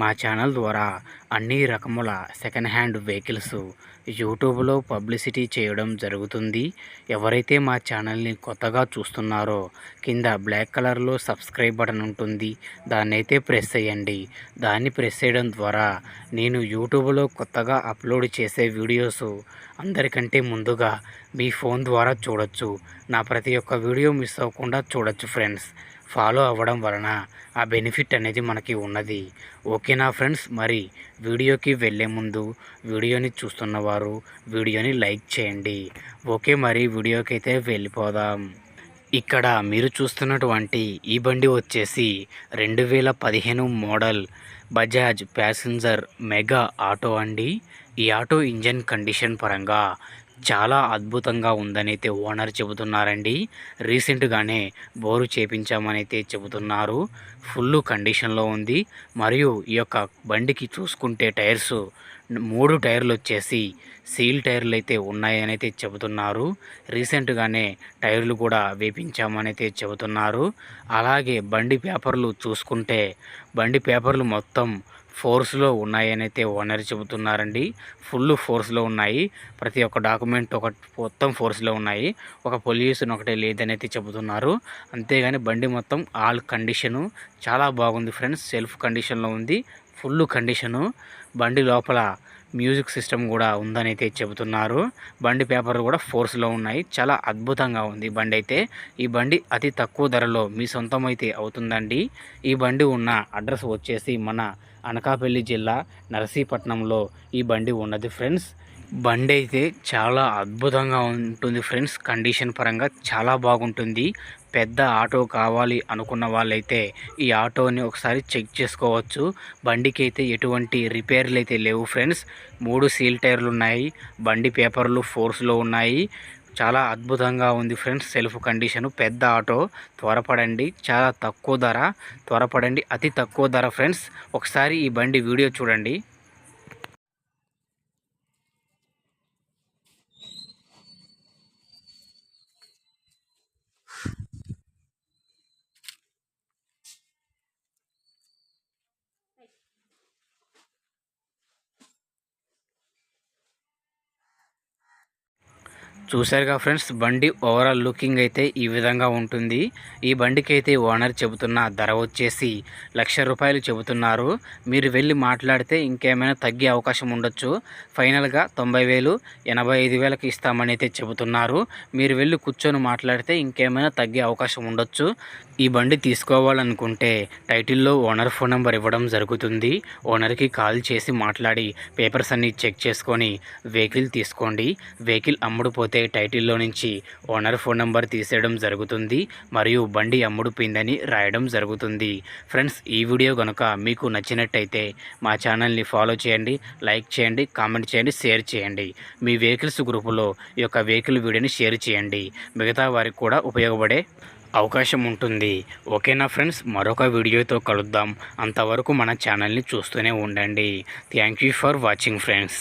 మా ఛానల్ ద్వారా అన్ని రకముల సెకండ్ హ్యాండ్ వెహికల్స్ యూట్యూబ్లో పబ్లిసిటీ చేయడం జరుగుతుంది. ఎవరైతే మా ఛానల్ని కొత్తగా చూస్తున్నారో కింద బ్లాక్ కలర్లో సబ్స్క్రైబ్ బటన్ ఉంటుంది. దాన్నైతే ప్రెస్ చేయండి. దాన్ని ప్రెస్ చేయడం ద్వారా నేను యూట్యూబ్లో కొత్తగా అప్లోడ్ చేసే వీడియోస్ అందరికంటే ముందుగా మీ ఫోన్ ద్వారా చూడొచ్చు. నా ప్రతి ఒక్క వీడియో మిస్ అవ్వకుండా చూడొచ్చు ఫ్రెండ్స్. ఫాలో అవ్వడం వలన ఆ బెనిఫిట్ అనేది మనకి ఉన్నది. ఓకేనా ఫ్రెండ్స్? మరి వీడియోకి వెళ్ళే ముందు వీడియోని చూస్తున్నవారు వీడియోని లైక్ చేయండి. ఓకే మరి వీడియోకి అయితే వెళ్ళిపోదాం. ఇక్కడ మీరు చూస్తున్నటువంటి ఈ బండి వచ్చేసి రెండు వేల పదిహేను model Bajaj passenger mega auto అండి. ఈ ఆటో ఇంజన్ కండిషన్ పరంగా చాలా అద్భుతంగా ఉందని అయితే ఓనర్ చెబుతున్నారండి. రీసెంట్గానే బోరు చేపించామనైతే అయితే చెబుతున్నారు. ఫుల్ కండిషన్లో ఉంది. మరియు ఈ యొక్క బండికి చూసుకుంటే టైర్స్ మూడు టైర్లు వచ్చేసి సీల్ టైర్లు అయితే ఉన్నాయని అయితే చెబుతున్నారు. రీసెంట్గానే టైర్లు కూడా వేపించామని అయితే చెబుతున్నారు. అలాగే బండి పేపర్లు చూసుకుంటే బండి పేపర్లు మొత్తం ఫోర్స్లో ఉన్నాయనైతే అయితే ఓనర్ చెబుతున్నారండి. ఫుల్ ఫోర్స్లో ఉన్నాయి. ప్రతి ఒక్క డాక్యుమెంట్ ఒక మొత్తం ఫోర్స్లో ఉన్నాయి. ఒక పొల్యూషన్ ఒకటే లేదనైతే చెబుతున్నారు. అంతేగాని బండి మొత్తం ఆల్ కండిషను. చాలా బాగుంది ఫ్రెండ్స్. సెల్ఫ్ కండిషన్లో ఉంది. Full condition. బండి లోపల మ్యూజిక్ సిస్టమ్ కూడా ఉందనైతే చెబుతున్నారు. బండి పేపర్లు కూడా ఫోర్స్లో ఉన్నాయి. చాలా అద్భుతంగా ఉంది బండి అయితే ఈ బండి అతి తక్కువ ధరలో మీ సొంతం అయితే అవుతుందండి. ఈ బండి ఉన్న అడ్రస్ వచ్చేసి మన అనకాపల్లి జిల్లా నరసీపట్నంలో ఈ బండి ఉన్నది ఫ్రెండ్స్. బండి అయితే చాలా అద్భుతంగా ఉంటుంది ఫ్రెండ్స్. కండిషన్ పరంగా చాలా బాగుంటుంది. పెద్ద ఆటో కావాలి అనుకున్న వాళ్ళైతే ఈ ఆటోని ఒకసారి చెక్ చేసుకోవచ్చు. బండికి అయితే ఎటువంటి రిపేర్లు అయితే లేవు ఫ్రెండ్స్. మూడు సీల్ టైర్లు ఉన్నాయి. బండి పేపర్లు ఫోర్స్లో ఉన్నాయి. చాలా అద్భుతంగా ఉంది ఫ్రెండ్స్. సెల్ఫ్ కండిషను పెద్ద ఆటో. త్వరపడండి. చాలా తక్కువ ధర. త్వరపడండి. అతి తక్కువ ధర ఫ్రెండ్స్. ఒకసారి ఈ బండి వీడియో చూడండి. చూశారుగా ఫ్రెండ్స్ బండి ఓవరాల్ లుకింగ్ అయితే ఈ విధంగా ఉంటుంది. ఈ బండికి అయితే ఓనర్ చెబుతున్న ధర వచ్చేసి లక్ష రూపాయలు చెబుతున్నారు. మీరు వెళ్ళి మాట్లాడితే ఇంకేమైనా తగ్గే అవకాశం ఉండొచ్చు. ఫైనల్గా తొంభై వేలు ఎనభై ఐదు వేలకు ఇస్తామని అయితే చెబుతున్నారు. మీరు వెళ్ళి కూర్చొని మాట్లాడితే ఇంకేమైనా తగ్గే అవకాశం ఉండొచ్చు. ఈ బండి తీసుకోవాలనుకుంటే టైటిల్లో ఓనర్ ఫోన్ నెంబర్ ఇవ్వడం జరుగుతుంది. ఓనర్కి కాల్ చేసి మాట్లాడి పేపర్స్ అన్నీ చెక్ చేసుకొని వెహికల్ తీసుకోండి. వెహికల్ అమ్ముడుపోతే టైటిల్లో నుంచి ఓనర్ ఫోన్ నెంబర్ తీసేయడం జరుగుతుంది మరియు బండి అమ్ముడుపోయిందని రాయడం జరుగుతుంది. ఫ్రెండ్స్ ఈ వీడియో కనుక మీకు నచ్చినట్టయితే మా ఛానల్ని ఫాలో చేయండి లైక్ చేయండి కామెంట్ చేయండి షేర్ చేయండి. మీ వెహికల్స్ గ్రూపులో ఈ యొక్క వెహికల్ వీడియోని షేర్ చేయండి. మిగతా వారికి కూడా ఉపయోగపడే అవకాశం ఉంటుంది. ఓకేనా ఫ్రెండ్స్? మరొక వీడియోతో కలుద్దాం. అంతవరకు మన ఛానల్ని చూస్తూనే ఉండండి. Thank you for watching friends.